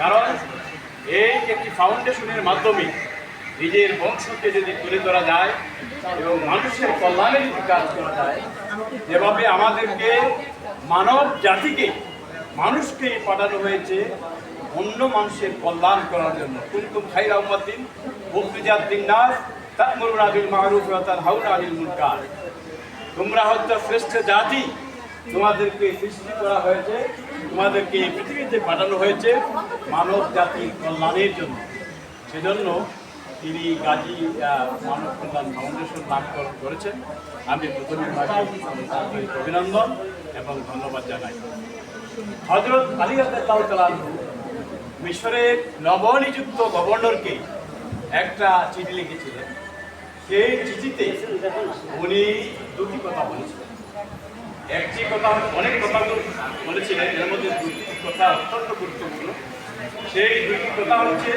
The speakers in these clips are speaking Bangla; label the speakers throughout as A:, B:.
A: কারণ এই একটি ফাউন্ডেশনের মাধ্যমে নিজের বংশকে যদি তুলে ধরা যায় এবং মানুষের কল্যাণে যদি কাজ করা যায়, যেভাবে আমাদেরকে মানব জাতিকে, মানুষকে পাঠানো হয়েছে অন্য মানুষের কল্যাণ করার জন্য। কুন্তুম খাইরা উম্মাতিন উখরিজাত লিন-নাস, তা'মুরুনা বিল মা'রুফ ওয়া তানহাউনা আনিল মুনকার। তোমরা হচ্ছে শ্রেষ্ঠ জাতি তোমাদেরকে সৃষ্টি করা হয়েছে, তোমাদেরকে এই পৃথিবীতে পাঠানো হয়েছে মানব জাতির কল্যাণের জন্য। সেজন্য তিনি গাজী মানব কল্যাণ ফাউন্ডেশন নামকরণ করেছেন। আমি প্রথমে অভিনন্দন এবং ধন্যবাদ জানাই। হজরত আলী তালান মিশরের নবনিযুক্ত গভর্নরকে একটা চিঠি লিখেছিলেন। সেই চিঠিতে উনি দুটি কথা বলেছিলেন। একটি কথা অনেক কথা বলেছিলেন, এর মধ্যে দুটি কথা অত্যন্ত গুরুত্বপূর্ণ। সেই দুটি কথা হচ্ছে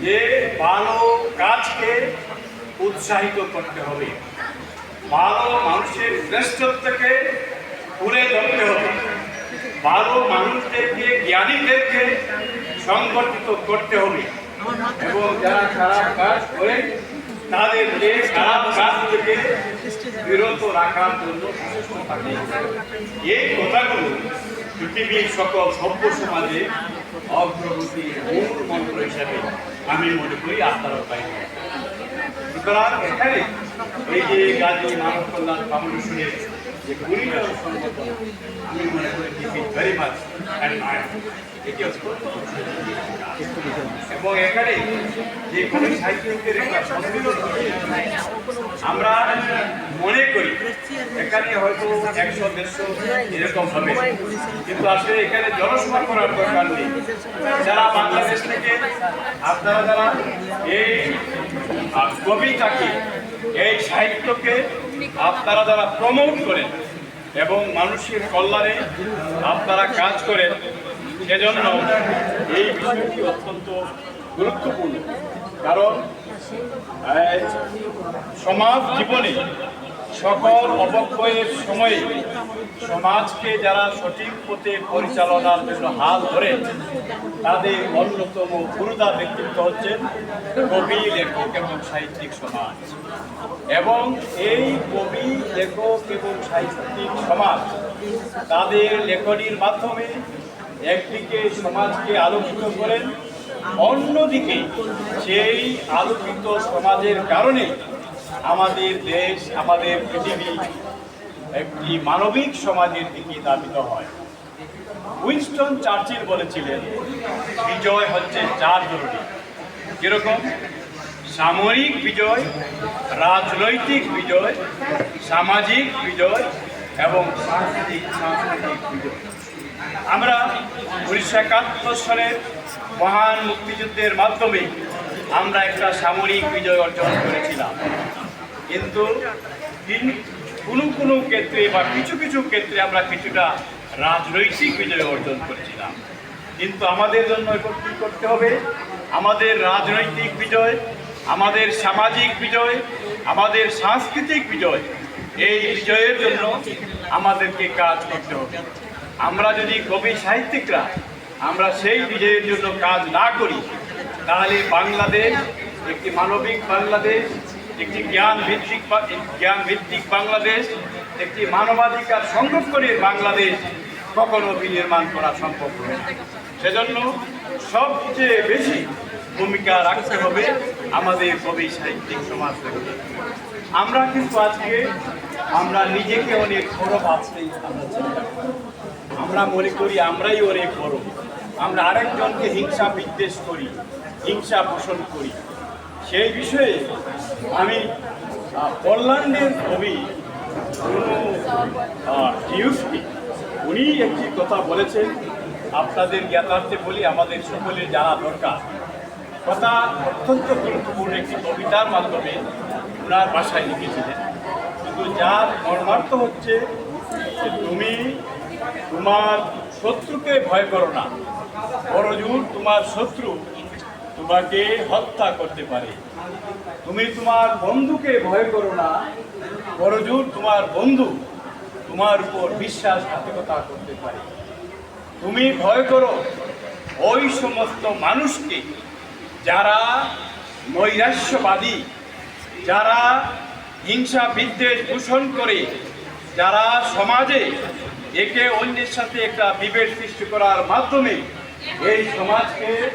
A: যে ভালো কাজকে উৎসাহিত করতে হবে। ভালো মানুষের শ্রেষ্ঠত্বকে তুলে ধরতে হবে। ভালো মানুষদেরকে, জ্ঞানীদেরকে সংগঠিত করতে হবে। এবং যারা খারাপ কাজ করে তাদেরকে খারাপ কাজ থেকে বিরত রাখার জন্য এই কথাগুলো পৃথিবীর সকল সভ্য সমাজে অগ্রগতি মূল মন্ত্র হিসাবে আমি মনে করি আপনারা পাই সুতরাং এখানে এই যে গাজী মানব কল্যাণ ফাউন্ডেশনের এবং এখানে যে সম্মিলন হচ্ছে, আমরা মনে করি এখানে হয়তো একশো দেড়শো এরকম হবে কিন্তু আসলে এখানে জনসভা করার দরকার নেই যারা বাংলাদেশ থেকে আপনারা যারা এই কবিতাকে এই সাহিত্যকে আপনারা যারা প্রমোট করেন এবং মানুষের কল্যাণে আপনারা কাজ করেন, সেজন্য এই বিষয়টি অত্যন্ত গুরুত্বপূর্ণ। কারণ সমাজ জীবনে সকল অবক্ষয়ের সময়ে সমাজকে যারা সঠিক পথে পরিচালনার জন্য হাল ধরে, তাদের অন্যতম গুরুদা ব্যক্তিত্ব হচ্ছেন কবি, লেখক এবং সাহিত্যিক সমাজ। এবং এই কবি, লেখক এবং সাহিত্যিক সমাজ তাদের লেখনির মাধ্যমে একদিকে সমাজকে আলোকিত করেন, অন্যদিকে সেই আলোকিত সমাজের কারণে আমাদের দেশ, আমাদের পৃথিবী একটি মানবিক সমাজের দিকে ধাবিত হয়। উইনস্টন চার্চিল বলেছিলেন, বিজয় হচ্ছে চার জরুরি। যেরকম সামরিক বিজয়, রাজনৈতিক বিজয়, সামাজিক বিজয় এবং সাংস্কৃতিক সাংস্কৃতিক বিজয়। আমরা উনিশশো একাত্তর সালের মহান মুক্তিযুদ্ধের মাধ্যমে আমরা একটা সামরিক বিজয় অর্জন করেছিলাম। কিন্তু কোনো কোনো ক্ষেত্রে বা কিছু কিছু ক্ষেত্রে আমরা কিছুটা রাজনৈতিক বিজয় অর্জন করেছিলাম। কিন্তু আমাদের জন্য এখন কী করতে হবে? আমাদের রাজনৈতিক বিজয়, আমাদের সামাজিক বিজয়, আমাদের সাংস্কৃতিক বিজয়, এই বিজয়ের জন্য আমাদেরকে কাজ করতে হবে। আমরা যদি কবি সাহিত্যিকরা আমরা সেই বিজয়ের জন্য কাজ না করি, তাহলে বাংলাদেশ একটি মানবিক বাংলাদেশ একটি জ্ঞান ভিত্তিক জ্ঞান ভিত্তিক বাংলাদেশ, একটি মানবাধিকার সংরক্ষণের বাংলাদেশ কখনো বিনির্মাণ করা সম্ভব হবে সেজন্য সবচেয়ে বেশি ভূমিকা রাখতে হবে আমাদের কবি সাহিত্যিক সমাজ আমরা কিন্তু আজকে, আমরা নিজেকে অনেক বড় ভাবতেই। আমরা মনে করি আমরাই অনেক বড়। আমরা আরেকজনকে হিংসা বিদ্বেষ করি, হিংসা পোষণ করি। সেই বিষয়ে আমি পোল্যান্ডের কবি উনি একটি কথা বলেছেন। আপনাদের জ্ঞাতার্থে বলি, আমাদের সকলে জানা দরকার। কথা অত্যন্ত গুরুত্বপূর্ণ একটি কবিতার মাধ্যমে ওনার ভাষায় লিখেছিলেন। কিন্তু যার মর্মার্থ হচ্ছে তুমি তোমার শত্রুকে ভয় করো না। বড়জোর তোমার শত্রু তোমাকে হত্যা করতে পারে। তুমি তোমার বন্ধুকে ভয় করো না। বড়জোর তোমার বন্ধু তোমার উপর বিশ্বাসঘাতকতা করতে পারে। তুমি ভয় করো। ওই সমস্ত মানুষকে যারা নৈরাশ্যবাদী, যারা হিংসা বিদ্বেষ পোষণ করে, যারা সমাজে একে অন্যের সাথে একটা বিভেদ সৃষ্টি করার মাধ্যমে এই সমাজকে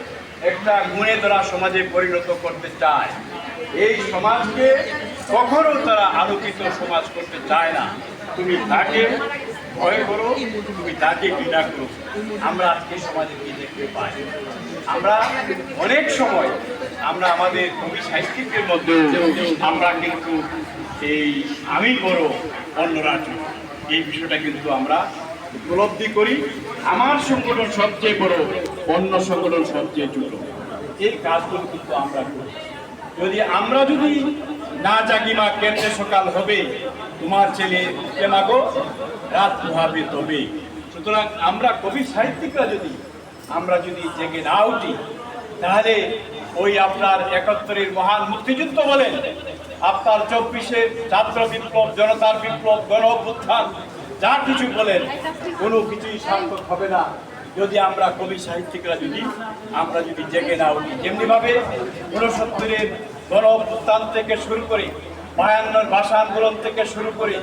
A: একটা গুণে তারা সমাজে পরিণত করতে চায়। এই সমাজকে কখনো তারা আলোকিত সমাজ করতে চায় না। তুমি তাকে ভয় করো, তুমি তাকে ঘৃণা করো। আমরা আজকে সমাজে কি দেখতে পাই? আমরা অনেক সময় আমরা আমাদের কবি সাহিত্যিকের মধ্যে আমরা কিন্তু এই আমি বড়, অন্যরা। এই বিষয়টা কিন্তু আমরা উপলব্ধি করি। আমার সংগঠন সবচেয়ে বড় অন্য সংগঠন সবচেয়ে ছোট এই কাজগুলো কিন্তু আমরা করি। যদি আমরা যদি না জাগি মা, কেন্দ্রে সকাল হবে, তোমার ছেলে কেমাগো রাত পোহাবে তবে। সুতরাং আমরা কবি সাহিত্যিকরা যদি আমরা যদি জেগে না উঠি, তাহলে ওই আপনার একাত্তরের মহান মুক্তিযুদ্ধ বলেন, আপনার চব্বিশের ছাত্র বিপ্লব, জনতার বিপ্লব গণ যা কিছু বলেন, কোনো কিছুই সার্থক হবে না। যদি আমরা কবি সাহিত্যিকরা যদি, আমরা যদি জেগে না উঠি। যেমনিভাবে ঊনসত্তরের গণ অভ্যুত্থান থেকে শুরু করে, বায়ান্নর ভাষা আন্দোলন থেকে শুরু করে,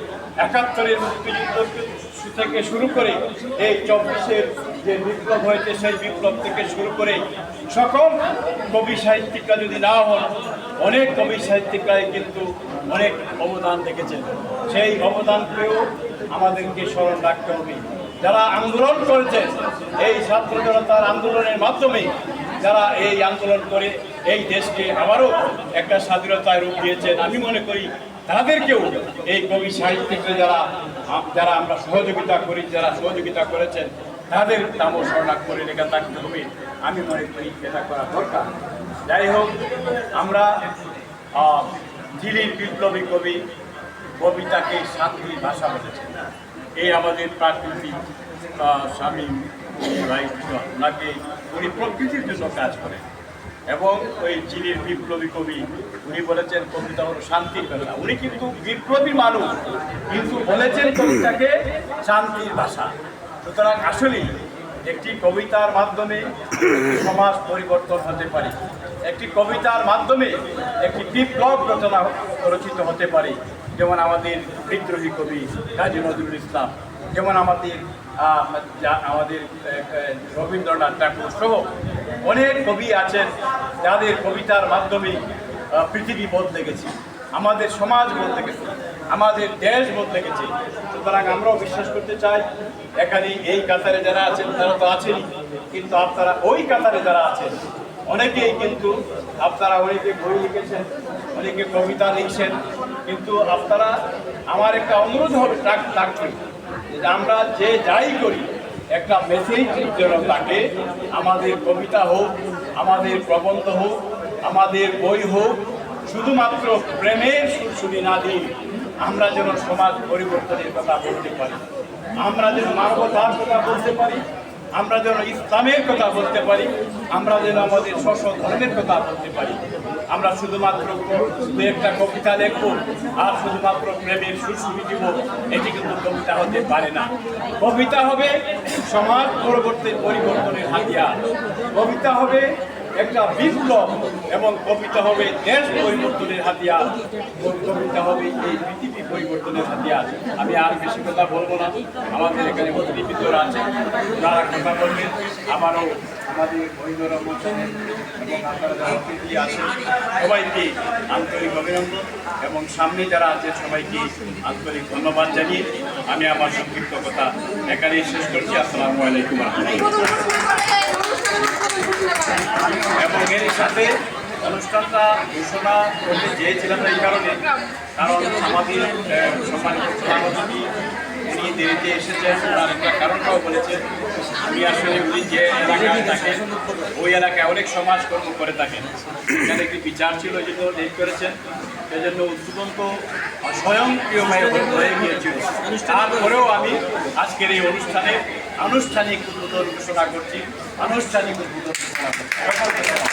A: একাত্তরের মুক্তিযুদ্ধ থেকে শুরু করে, এই চব্বিশের যে বিপ্লব হয়েছে, সেই বিপ্লব থেকে শুরু করে সকল কবি সাহিত্যিকরা যদি না হন, অনেক কবি সাহিত্যিকরাই কিন্তু অনেক অবদান রেখেছেন সেই অবদানকেও আমাদেরকে স্মরণ রাখতে হবে। যারা আন্দোলন করেছেন এই ছাত্র জনতার আন্দোলনের মাধ্যমে যারা এই আন্দোলন করে এই দেশকে আবারও একটা স্বাধীনতায় রূপ দিয়েছেন। আমি মনে করি তাদেরকেও এই কবি সাহিত্যিকরা যারা যারা আমরা সহযোগিতা করি যারা সহযোগিতা করেছেন তাদের নামও স্মরণাক করে লেখা থাকতে হবে। আমি মনে করি এটা করা দরকার। যাই হোক আমরা আহ, বিপ্লবী কবি কবিতাকে শান্তির ভাষা বলেছেন। এই আমাদের প্রাকৃতিক স্বামী, ভাই ওনাকে উনি প্রকৃতির জন্য কাজ করেন। এবং ওই চিলির বিপ্লবী কবি, উনি বলেছেন কবিতা হলো শান্তির ভাষা উনি কিন্তু বিপ্লবী মানুষ, কিন্তু বলেছেন কবিতাকে শান্তির ভাষা সুতরাং আসলেই একটি কবিতার মাধ্যমে সমাজ পরিবর্তন হতে পারে। একটি কবিতার মাধ্যমে একটি বিপ্লব রচনা, রচিত হতে পারে। যেমন আমাদের বিদ্রোহী কবি কাজী নজরুল ইসলাম, যেমন আমাদের আমাদের রবীন্দ্রনাথ ঠাকুর সহ অনেক কবি আছেন যাদের কবিতার মাধ্যমে পৃথিবী বদলে গেছে, আমাদের সমাজ বদলে গেছে, আমাদের দেশ বদলে গেছে। সুতরাং আমরাও বিশ্বাস করতে চাই, এখানে এই কাতারে যারা আছেন তারা তো আছেনই, কিন্তু আপনারা ওই কাতারে যারা আছেন, অনেকেই কিন্তু আপনারা অনেকে বই লিখেছেন, অনেকে কবিতা লিখছেন কিন্তু আপনারা আমার একটা অনুরোধ হবে থাক- থাকবে যে আমরা যে যাই করি, একটা মেসেজ যেন তাকে আমাদের কবিতা হোক, আমাদের প্রবন্ধ হোক, আমাদের বই হোক, শুধুমাত্র প্রেমের সুরসুরি না দিয়ে আমরা যেন সমাজ পরিবর্তনের কথা বলতে পারি। আমরা যেন মানবতার কথা বলতে পারি আমরা যেন ইসলামের কথা বলতে পারি, আমরা যেন আমাদের স্বস্ব ধর্মের কথা বলতে পারি। আমরা শুধুমাত্র দু একটা কবিতা লিখব, আর শুধুমাত্র প্রেমের সুরসুরি দিব, এটি কিন্তু কবিতা হতে পারে না। কবিতা হবে সমাজ পরবর্তী পরিবর্তনের হাতিয়ার। কবিতা হবে একটা বিপ্লব, এবং কবিতা হবে দেশ পরিবর্তনের হাতিয়ার। কবিতা হবে এই পরিবর্তনের হাতিয়ার। আমি আর বেশি কথা বলব না। আমাদের এখানে অতিথিবৃন্দরা আছে। যারা কথা বলবেন আমারও আমাদের বৈধরা বলছেন এবং আপনারা যারা অতিথি আছেন সবাইকে আন্তরিক অভিনন্দন এবং সামনে যারা আছে সবাইকে আন্তরিক ধন্যবাদ জানিয়ে আমি আমার সংক্ষিপ্ত কথা এখানেই শেষ করছি। আসসালামু আলাইকুম। এবং এর সাথে অনুষ্ঠানটা, ঘোষণা করতে চেয়েছিলাম এই কারণে। কারণ আমাদের সম্মানিত উনি দেরিতে এসেছেন তার একটা কারণটাও বলেছেন। উনি আসলে উনি যে এলাকায় থাকেন ওই এলাকায় অনেক সমাজকর্ম করে থাকেন এখানে একটি বিচার ছিল, এই জন্য লেট করেছেন। সেই জন্য উদ্যোগন্ত স্বয়ংক্রিয়ভাবে হয়ে গিয়েছিল। তারপরেও আমি আজকের এই অনুষ্ঠানে আনুষ্ঠানিক উদ্বোধন ঘোষণা করছি। আনুষ্ঠানিক উদ্বোধন ঘোষণা করছি।